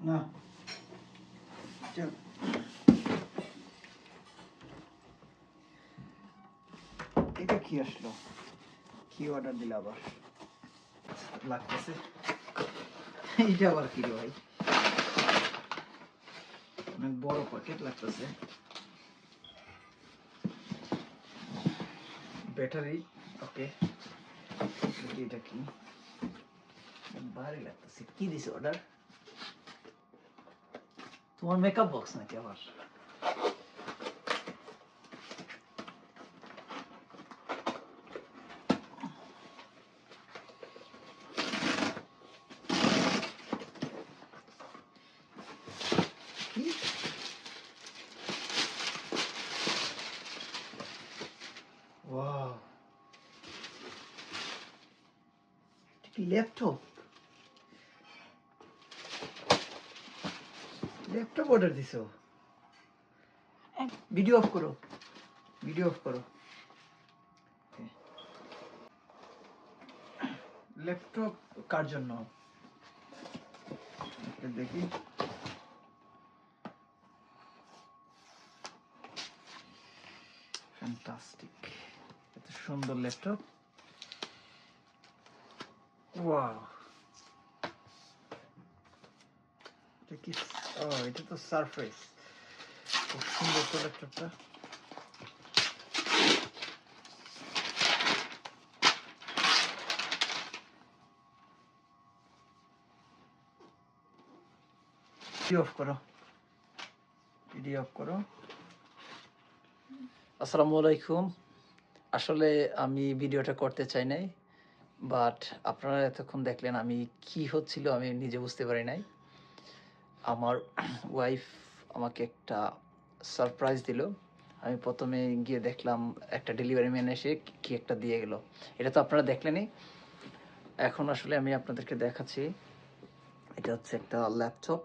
না। চল এটা কি আসলো? কি অর্ডার দিলে আবার? লাগতেছে। এইটা আবার কি রে ভাই? অনেক বড় প্যাকেট লাগতেছে। ব্যাটারি ওকে এটা কি? ভারী লাগতেছে। কি দিছে order Tuvameca boksuna kevar. Wow. To be left off. Laptop order দিছো। ভিডিও অফ করো। ভিডিও অফ করো। ল্যাপটপ কার জন্য? দেখি। ফ্যান্টাস্টিক এত সুন্দর ল্যাপটপ ওয়াও এটা কি ও, এটা তো সারফেস সুন্দর অফ করো। অফ করো। আসসালামু আলাইকুম। আসলে আমি ভিডিওটা করতে চাই নাই, বাট আপনারা এতক্ষণ দেখলেন আমি কি হচ্ছিল আমি নিজে বুঝতে পারি নাই। আমার ওয়াইফ আমাকে একটা সারপ্রাইজ দিল। আমি প্রথমে গিয়ে দেখলাম একটা ডেলিভারি ম্যান এসে কি একটা দিয়ে গেল। এটা তো আপনারা দেখলেনি এখন আসলে আমি আপনাদেরকে দেখাচ্ছি। এটা হচ্ছে একটা ল্যাপটপ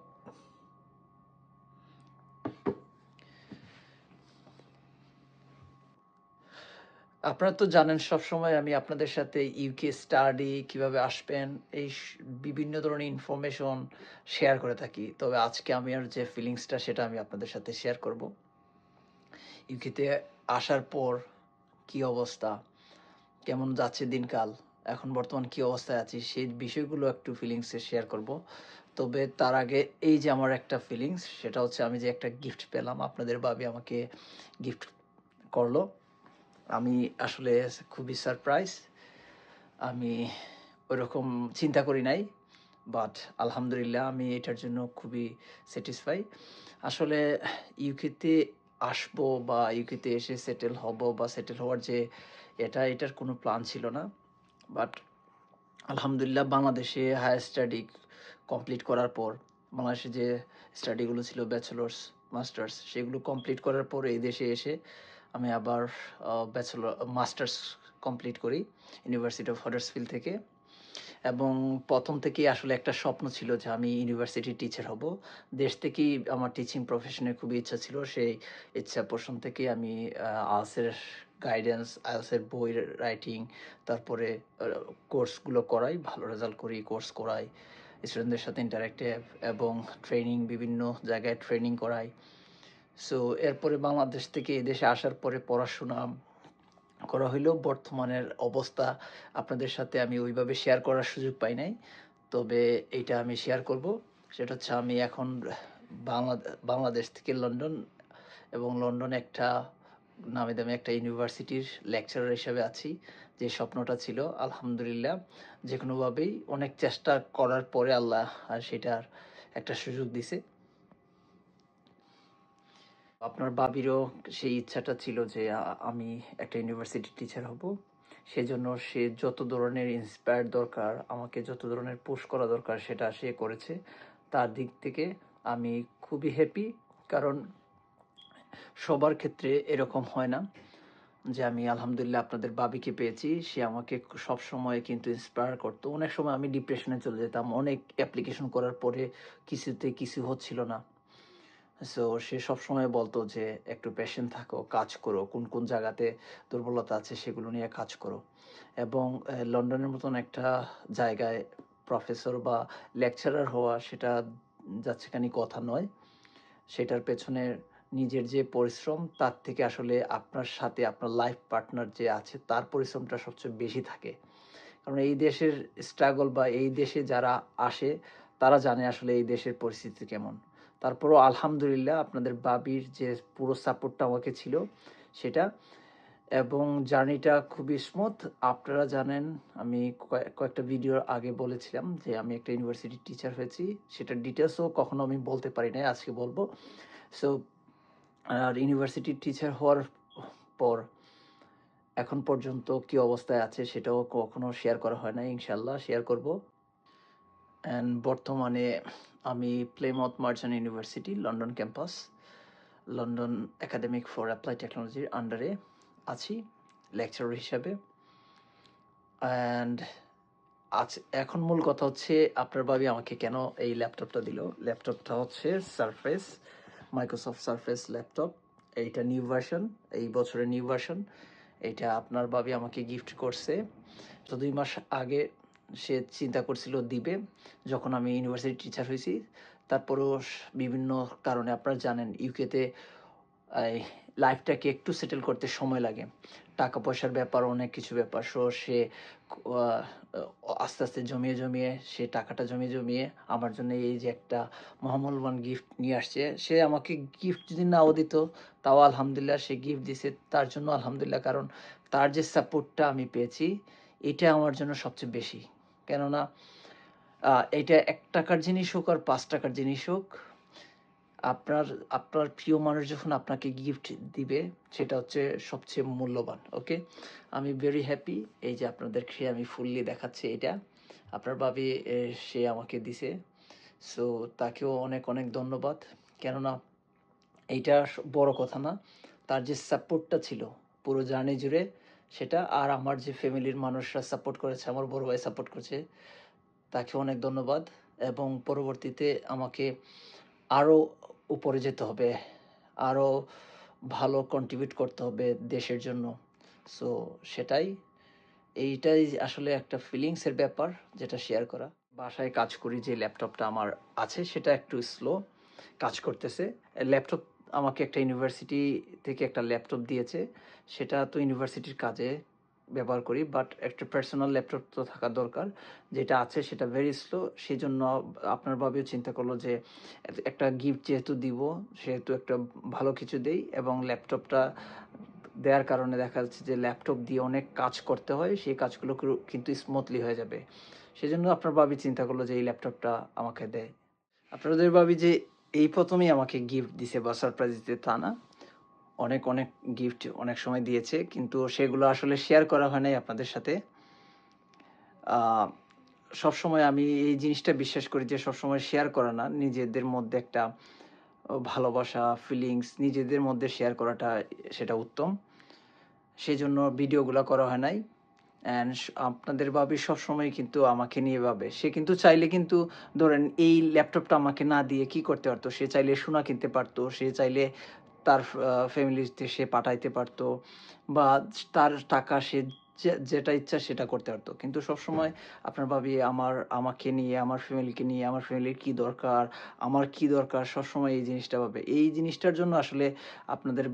আপনারা তো জানেন সব সময় আমি আপনাদের সাথে ইউকে স্টাডি কীভাবে আসবেন, এই বিভিন্ন ধরনের ইনফরমেশন শেয়ার করে থাকি। তবে আজকে আমি আর যে ফিলিংসটা সেটা আমি আপনাদের সাথে শেয়ার করব। ইউকেতে আসার পর কি অবস্থা? কেমন যাচ্ছে দিনকাল? এখন বর্তমান কি অবস্থায় আছি? সেই বিষয়গুলো একটু ফিলিংসে শেয়ার করব। তবে তার আগে এই যে আমার একটা ফিলিংস সেটা হচ্ছে আমি যে একটা গিফট পেলাম, আপনাদের ভাবি আমাকে গিফট করল। আমি আসলে খুবই সারপ্রাইজ আমি ওইরকম চিন্তা করি নাই বাট আলহামদুলিল্লাহ আমি এটার জন্য খুবই স্যাটিসফাই আসলে ইউকেতে আসব বা ইউকেতে এসে সেটেল হব বা সেটেল হওয়ার যে এটা, এটার কোনো প্ল্যান ছিল না। বাট আলহামদুলিল্লাহ বাংলাদেশে হায়ার স্টাডি কমপ্লিট করার পর, বাংলাদেশে যে স্টাডিগুলো ছিল ব্যাচেলার্স মাস্টার্স সেগুলো কমপ্লিট করার পর এই দেশে এসে আমি আবার ব্যাচেলর মাস্টার্স কমপ্লিট করি ইউনিভার্সিটি অফ হাডার্সফিল্ড থেকে। এবং প্রথম থেকেই আসলে একটা স্বপ্ন ছিল যে আমি ইউনিভার্সিটি টিচার হব। দেশ থেকেই আমার টিচিং প্রফেশনে খুবই ইচ্ছা ছিল। সেই ইচ্ছা পোষণ থেকে আমি আলসের গাইডেন্স আলসের বই রাইটিং তারপরে কোর্সগুলো করাই, ভালো রেজাল্ট করি কোর্স করাই স্টুডেন্টদের সাথে ইন্টারাক্টিভ এবং ট্রেনিং বিভিন্ন জায়গায় ট্রেনিং করাই। সো এরপরে বাংলাদেশ থেকে এদেশে আসার পরে পড়াশোনা করা হইলেও বর্তমানের অবস্থা আপনাদের সাথে আমি ওইভাবে শেয়ার করার সুযোগ পাই নাই। তবে এটা আমি শেয়ার করব। সেটা হচ্ছে আমি এখন বাংলা, বাংলাদেশ থেকে লন্ডন এবং লন্ডন একটা নামে দামে একটা ইউনিভার্সিটির লেকচারার হিসেবে আছি, যে স্বপ্নটা ছিল, আলহামদুলিল্লাহ। যে কোনোভাবেই অনেক চেষ্টা করার পরে আল্লাহ আর সেটার একটা সুযোগ দিছে। আপনার বাবিরও সেই ইচ্ছাটা ছিল যে আমি একটা ইউনিভার্সিটি টিচার হব। সেজন্য সে যত ধরনের ইন্সপায়ার দরকার, আমাকে যত ধরনের পুশ করা দরকার, সেটা সে করেছে। তার দিক থেকে আমি খুবই হ্যাপি কারণ সবার ক্ষেত্রে এরকম হয় না যে, আমি আলহামদুলিল্লাহ আপনাদের বাবিকে পেয়েছি। সে আমাকে সব সময় কিন্তু ইন্সপায়ার করতো। অনেক সময় আমি ডিপ্রেশনে চলে যেতাম। অনেক অ্যাপ্লিকেশন করার পরে কিছুতে কিছু হচ্ছিল না। সো সে সবসময় বলতো যে, একটু পেশেন্ট থাকো, কাজ করো। কোন কোন জায়গাতে দুর্বলতা আছে সেগুলো নিয়ে কাজ করো। এবং লন্ডনের মতন একটা জায়গায় প্রফেসর বা লেকচারার হওয়া সেটা যাচ্ছেখানি কথা নয়। সেটার পেছনে নিজের যে পরিশ্রম, তার থেকে আসলে আপনার সাথে আপনার লাইফ পার্টনার যে আছে, তার পরিশ্রমটা সবচেয়ে বেশি থাকে। কারণ এই দেশের স্ট্রাগল বা এই দেশে যারা আসে, তারা জানে আসলে এই দেশের পরিস্থিতি কেমন। তারপরও আলহামদুলিল্লাহ আপনাদের বাবির যে পুরো সাপোর্টটা আমাকে ছিল সেটা। এবং জার্নিটা খুবই স্মুথ আপনারা জানেন, আমি কয়েকটা ভিডিওর আগে বলেছিলাম যে আমি একটা ইউনিভার্সিটি টিচার হয়েছি। সেটার ডিটেলসও কখনো আমি বলতে পারি না আজকে বলব। সো আর ইউনিভার্সিটি টিচার হওয়ার পর, এখন পর্যন্ত কি অবস্থায় আছে সেটাও কখনো শেয়ার করা হয় না ইনশাল্লাহ শেয়ার করব। অ্যান্ড বর্তমানে আমি Plymouth merchant university London campus London academic for apply টেকনোলজির আন্ডারে আছি লেকচারার হিসাবে। অ্যান্ড আজ এখন মূল কথা হচ্ছে, আপনার ভাবি আমাকে কেন এই ল্যাপটপটা দিল? ল্যাপটপটা হচ্ছে সারফেস মাইক্রোসফট সারফেস ল্যাপটপ। এইটা নিউ ভার্সন এই বছরের নিউ ভার্সন এইটা আপনার ভাবি আমাকে গিফট করছে। তো দুই মাস আগে সে চিন্তা করছিল দিবে যখন আমি ইউনিভার্সিটি টিচার হয়েছি। তারপরেও বিভিন্ন কারণে আপনারা জানেন ইউকেতে লাইফটাকে একটু সেটেল করতে সময় লাগে। টাকা পয়সার ব্যাপার, অনেক কিছু ব্যাপার। সো সে আস্তে আস্তে জমিয়ে জমিয়ে, সে টাকাটা জমিয়ে জমিয়ে আমার জন্য এই যে একটা মহামূল্যবান গিফট নিয়ে আসছে। সে আমাকে গিফট যদি নাও দিত, তাও আলহামদুলিল্লাহ সে গিফট দিছে। তার জন্য আলহামদুলিল্লাহ, কারণ তার যে সাপোর্টটা আমি পেয়েছি, এটা আমার জন্য সবচেয়ে বেশি। কেননা এটা এক টাকার জিনিস হোক আর পাঁচ টাকার জিনিস হোক, আপনার আপনার প্রিয় মানুষ যখন আপনাকে গিফট দিবে, সেটা হচ্ছে সবচেয়ে মূল্যবান ওকে আমি ভেরি হ্যাপি এই যে আপনাদেরকে আমি ফুললি দেখাচ্ছি এটা। আপনার ভাবি সে আমাকে দিছে সো তাকেও অনেক অনেক ধন্যবাদ। কেননা, এইটা বড় কথা না, তার যে সাপোর্টটা ছিল, পুরো জার্নি জুড়ে সেটা আর আমার যে ফ্যামিলির মানুষরা সাপোর্ট করেছে, আমার বড় ভাই সাপোর্ট করেছে, তাকে অনেক ধন্যবাদ এবং পরবর্তীতে আমাকে আরও উপরে যেতে হবে আরও ভালো কন্ট্রিবিউট করতে হবে দেশের জন্য। সো সেটাই, এইটাই আসলে একটা ফিলিংসের ব্যাপার যেটা শেয়ার করা। বাসায় কাজ করি যে ল্যাপটপটা আমার আছে, সেটা একটু স্লো কাজ করতেছে। ল্যাপটপ আমাকে একটা ইউনিভার্সিটি থেকে একটা ল্যাপটপ দিয়েছে। সেটা তো ইউনিভার্সিটির কাজে ব্যবহার করি বাট একটা পার্সোনাল ল্যাপটপ তো থাকা দরকার। যেটা আছে সেটা ভেরি স্লো সেই জন্য আপনার বাবেও চিন্তা করল যে, একটা গিফট যেহেতু দিব, সেহেতু একটা ভালো কিছু দেই এবং ল্যাপটপটা দেওয়ার কারণে দেখা যাচ্ছে যে ল্যাপটপ দিয়ে অনেক কাজ করতে হয়, সেই কাজগুলো কিন্তু স্মুথলি হয়ে যাবে। সেজন্য আপনার বাবি চিন্তা করল যে, এই ল্যাপটপটা আমাকে দেয় আপনাদের ভাবি যে এই প্রথমেই আমাকে গিফট দিছে বা সারপ্রাইজ দিতে তা না। অনেক অনেক গিফট অনেক সময় দিয়েছে, কিন্তু সেগুলো আসলে শেয়ার করা হয় নাই আপনাদের সাথে। সব সময় আমি এই জিনিসটা বিশ্বাস করি যে সব সময় শেয়ার করা না। নিজেদের মধ্যে একটা ভালোবাসা ফিলিংস নিজেদের মধ্যে শেয়ার করাটা সেটা উত্তম। সেই জন্য ভিডিওগুলো করা হয় নাই। অ্যান্ড আপনাদের ভাবি সবসময় কিন্তু আমাকে নিয়ে ভাবে। সে কিন্তু চাইলে কিন্তু, ধরেন এই ল্যাপটপটা আমাকে না দিয়ে কি করতে পারতো? সে চাইলে সোনা কিনতে পারতো, সে চাইলে তার ফ্যামিলিতে সে পাঠাইতে পারতো, বা তার টাকা সে যেটা ইচ্ছা সেটা করতে পারতো। কিন্তু সবসময় আপনার ভাবি, আমার, আমাকে নিয়ে, আমার ফ্যামিলিকে নিয়ে, আমার ফ্যামিলির কি দরকার? আমার কি দরকার? সবসময় এই জিনিসটা ভাবে। এই জিনিসটার জন্য আসলে আপনাদের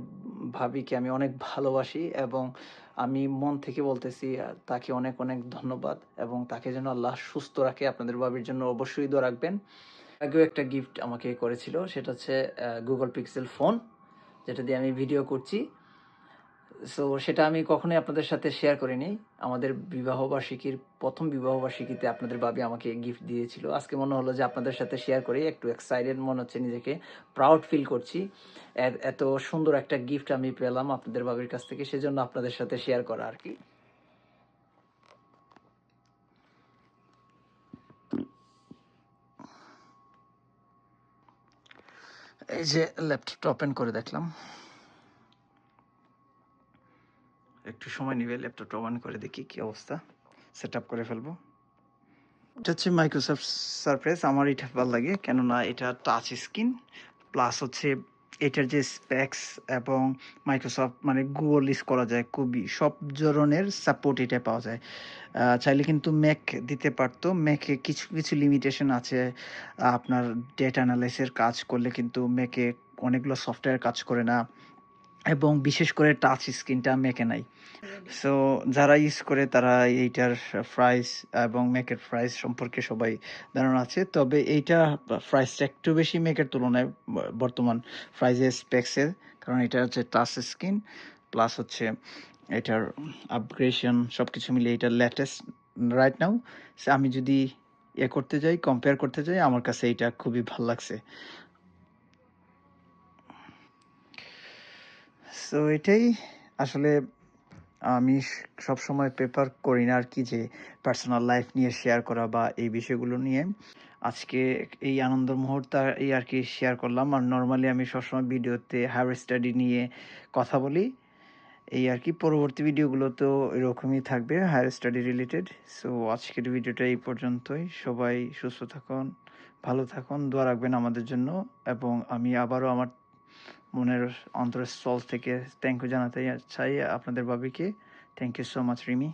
ভাবিকে আমি অনেক ভালোবাসি এবং আমি মন থেকে বলতেছি তাকে অনেক অনেক ধন্যবাদ এবং তাকে যেন আল্লাহ সুস্থ রাখে। আপনাদের বাবির জন্য অবশ্যই দোয়া রাখবেন। আগেও একটা গিফট আমাকে করেছিল, সেটা হচ্ছে গুগল পিক্সেল ফোন যেটা দিয়ে আমি ভিডিও করছি। সো সেটা আমি কখনোই আপনাদের সাথে শেয়ার করিনি। আমাদের বিবাহবার্ষিকীর প্রথম বিবাহবার্ষিকীতে আপনাদের বাবি আমাকে গিফট দিয়েছিল। আজকে মনে হলো যে আপনাদের সাথে শেয়ার করি, একটু এক্সাইটেড মনে হচ্ছে, নিজেকে প্রাউড ফিল করছি। এত সুন্দর একটা গিফট আমি পেলাম আপনাদের বাবির কাছ থেকে, সেজন্য আপনাদের সাথে শেয়ার করা আর কি। এই যে ল্যাপটপটা ওপেন করে দেখলাম। একটু সময় নিবে ল্যাপটপটা অন করে দেখি কি অবস্থা। সেট করে ফেলব। এটা হচ্ছে মাইক্রোসফট সারফেস আমার এটা ভালো লাগে। কেননা এটা টাচ স্ক্রিন প্লাস হচ্ছে এটার যে স্প্যাক্স এবং মাইক্রোসফট মানে গুগল ইউজ করা যায় খুবই। সব ধরনের সাপোর্ট এটা পাওয়া যায়। চাইলে কিন্তু ম্যাক দিতে পারতো। ম্যাকে কিছু কিছু লিমিটেশন আছে। আপনার ডেটা অ্যানালাইসের কাজ করলে কিন্তু ম্যাকে অনেকগুলো সফটওয়্যার কাজ করে না। এবং বিশেষ করে টাচ স্ক্রিনটা মেকে নাই। সো যারা ইউজ করে তারা এইটার প্রাইস এবং মেকের প্রাইস সম্পর্কে সবাই ধারণা আছে। তবে এইটা প্রাইসটা একটু বেশি মেকের তুলনায় বর্তমান প্রাইসের স্পেক্সের কারণ এটা হচ্ছে টাচ স্ক্রিন প্লাস হচ্ছে এটার আপগ্রেশন সব কিছু মিলে এটা লেটেস্ট রাইট নাও আমি যদি ইয়ে করতে যাই কম্পেয়ার করতে যাই, আমার কাছে এইটা খুবই ভালো লাগছে। সো এটাই আসলে আমি সব সময় পেপার করি না আর কি যে পার্সোনাল লাইফ নিয়ে শেয়ার করা বা এই বিষয়গুলো নিয়ে। আজকে এই আনন্দের মুহূর্ত এই আর কি শেয়ার করলাম। আর নর্মালি আমি সবসময় ভিডিওতে হায়ার স্টাডি নিয়ে কথা বলি। এই আর কি পরবর্তী ভিডিওগুলো তো এরকমই থাকবে হায়ার স্টাডি রিলেটেড সো আজকের ভিডিওটা এই পর্যন্তই। সবাই সুস্থ থাকুন, ভালো থাকুন, দোয়া রাখবেন আমাদের জন্য। এবং আমি আবারও আমার মনের অন্তরের স্থল থেকে থ্যাংক ইউ জানাতে চাই আপনাদের বাবিকে। Thank you so much Rimi